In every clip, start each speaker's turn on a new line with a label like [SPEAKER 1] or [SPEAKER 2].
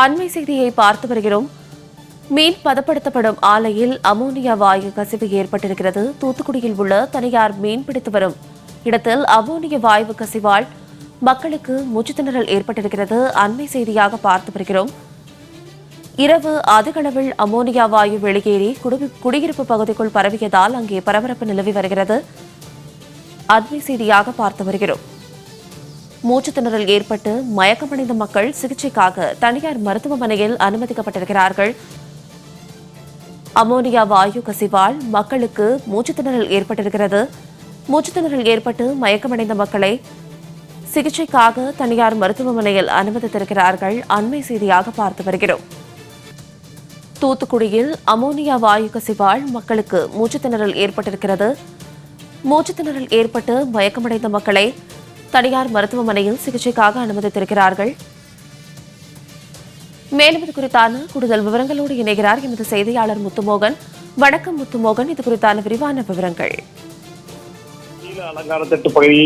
[SPEAKER 1] அண்மை செய்தியை பார்த்து வருகிறோம். மீன் பதப்படுத்தப்படும் ஆலையில் அமோனியா வாயு கசிவு ஏற்பட்டிருக்கிறது. தூத்துக்குடியில் உள்ள தனியார் மீன் பிடித்து வரும் இடத்தில் அமோனிய வாயு கசிவால் மக்களுக்கு மூச்சுத்திணறல் ஏற்பட்டிருக்கிறது. அண்மை செய்தியாக பார்த்து வருகிறோம். இரவு அதிகளவில் அமோனியா வாயு வெளியேறி குடி- குடியிருப்பு பகுதிக்குள் பரவியதால் அங்கே பரபரப்பு நிலவி வருகிறது. அண்மை செய்தியாக பார்த்து வருகிறோம். மூச்சுத்திணறல் ஏற்பட்டு மயக்கமடைந்த மக்கள் சிகிச்சைக்காக தனியார் மருத்துவமனையில் அனுமதிக்கப்பட்டிருக்கிறார்கள். அமோனியா வாயு கசிவால் மக்களுக்கு மூச்சுத்திணறல் ஏற்பட்டிருக்கிறது. மூச்சுத்திணறல் ஏற்பட்டு மயக்கமடைந்த மக்களை சிகிச்சைக்காக தனியார் மருத்துவமனையில் அனுமதித்திருக்கிறார்கள். அண்மை செய்தியாக பார்த்து வருகிறோம். தூத்துக்குடியில் அமோனியா வாயு கசிவால் மக்களுக்கு மூச்சுத்திணறல் ஏற்பட்டிருக்கிறது. மூச்சுத்திணறல் ஏற்பட்டு மயக்கமடைந்த மக்களை தனியார் மருத்துவமனையில் சிகிச்சைக்காக அனுமதித்திருக்கிறார்கள். மேலும் இது குறித்தான கூடுதல் விவரங்களோடு இணைகிறார் எமது செய்தியாளர் முத்துமோகன். வணக்கம் முத்துமோகன். இது குறித்தான விரிவான விவரங்கள்.
[SPEAKER 2] அலங்காரத்தட்டு பகுதி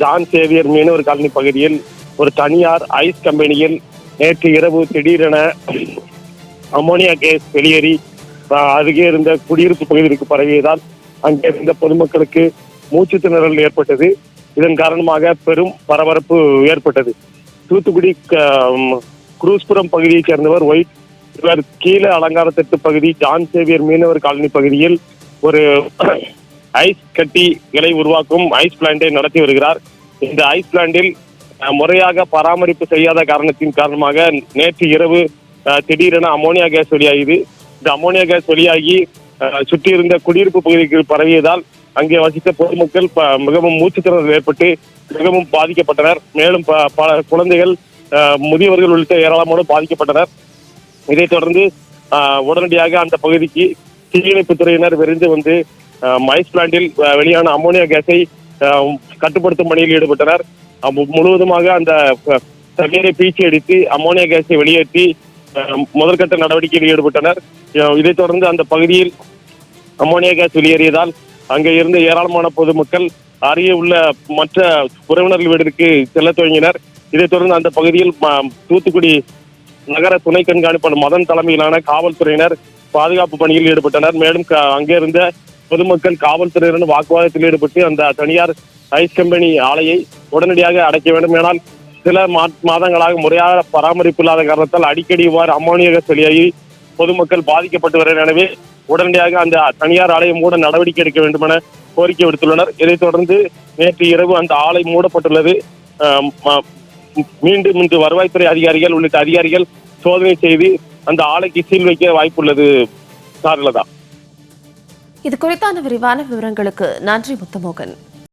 [SPEAKER 2] ஜான் சேவியர் மீனவர் காலனி பகுதியில் ஒரு தனியார் ஐஸ் கம்பெனியில் நேற்று இரவு திடீரென அமோனியா கேஸ் வெளியேறி அருகே இருந்த குடியிருப்பு பகுதிக்கு பரவியதால் அங்கே இருந்த பொதுமக்களுக்கு மூச்சு திணறல் ஏற்பட்டது. இதன் காரணமாக பெரும் பரபரப்பு ஏற்பட்டது. தூத்துக்குடி க- குரூஸ்புரம் பகுதியைச் சேர்ந்தவர் ஒயிட் இவர் கீழே அலங்காரத்தட்டு பகுதி ஜான் சேவியர் மீனவர் காலனி பகுதியில் ஒரு ஐஸ் கட்டிகளை உருவாக்கும் ஐஸ் பிளான்டை நடத்தி வருகிறார். இந்த ஐஸ் பிளான்டில் முறையாக பராமரிப்பு செய்யாத காரணத்தின் காரணமாக நேற்று இரவு திடீரென அமோனியா கேஸ் வெளியாகியது. இந்த அமோனியா கேஸ் வெளியாகி சுற்றியிருந்த குடியிருப்பு பகுதிக்கு பரவியதால் அங்கே வசித்த பொதுமக்கள் ப- மிகவும் மூச்சுத்திணறல் ஏற்பட்டு மிகவும் பாதிக்கப்பட்டனர். மேலும் ப- பல குழந்தைகள் அஹ், முதியவர்கள் உள்ளிட்ட ஏராளமான பாதிக்கப்பட்டனர். இதைத் தொடர்ந்து உடனடியாக அந்த பகுதிக்கு தீயணைப்பு துறையினர் விரைந்து வந்து ஆஹ், மைஸ் பிளான்டில் வெளியான அமோனியா கேஸை கட்டுப்படுத்தும் பணியில் ஈடுபட்டனர். முழுவதுமாக அந்த தண்ணீரை பீச்சி அடித்து அமோனியா கேஸை வெளியேற்றி முதற்கட்ட நடவடிக்கையில் ஈடுபட்டனர். இதைத் தொடர்ந்து அந்த பகுதியில் அமோனியா கேஸ் வெளியேறியதால் அங்கே இருந்த ஏராளமான பொதுமக்கள் அருகே உள்ள மற்ற உறவினர்கள் வீட்டிற்கு செல்ல துவங்கினர். இதைத் தொடர்ந்து அந்த பகுதியில் ம- தூத்துக்குடி நகர துணை கண்காணிப்பாளர் மதன் தலைமையிலான காவல்துறையினர் பாதுகாப்பு பணியில் ஈடுபட்டனர். மேலும் க- அங்கே இருந்த பொதுமக்கள் காவல்துறையினர் வாக்குவாதத்தில் ஈடுபட்டு அந்த தனியார் ஐஸ் கம்பெனி ஆலையை உடனடியாக அடைக்க வேண்டும். ஏனால் சில மா- மாதங்களாக முறையாக பராமரிப்பு இல்லாத காரணத்தால் அடிக்கடி இவ்வாறு அம்மோனியா கேஸ் வெளியாகி பொதுமக்கள் பாதிக்கப்பட்டு வருகின்றனர். எனவே உடனடியாக அந்த தனியார் ஆலையை மூட நடவடிக்கை எடுக்க வேண்டும் என கோரிக்கை விடுத்துள்ளனர். இதைத் தொடர்ந்து நேற்று இரவு அந்த ஆலை மூடப்பட்டுள்ளது. மீண்டும் இன்று வருவாய்த்துறை அதிகாரிகள் உள்ளிட்ட அதிகாரிகள் சோதனை செய்து அந்த ஆலைக்கு சீல் வைக்க வாய்ப்புள்ளது. சார்லதா.
[SPEAKER 1] இது குறித்தான விரிவான விவரங்களுக்கு நன்றி முத்தமோகன்.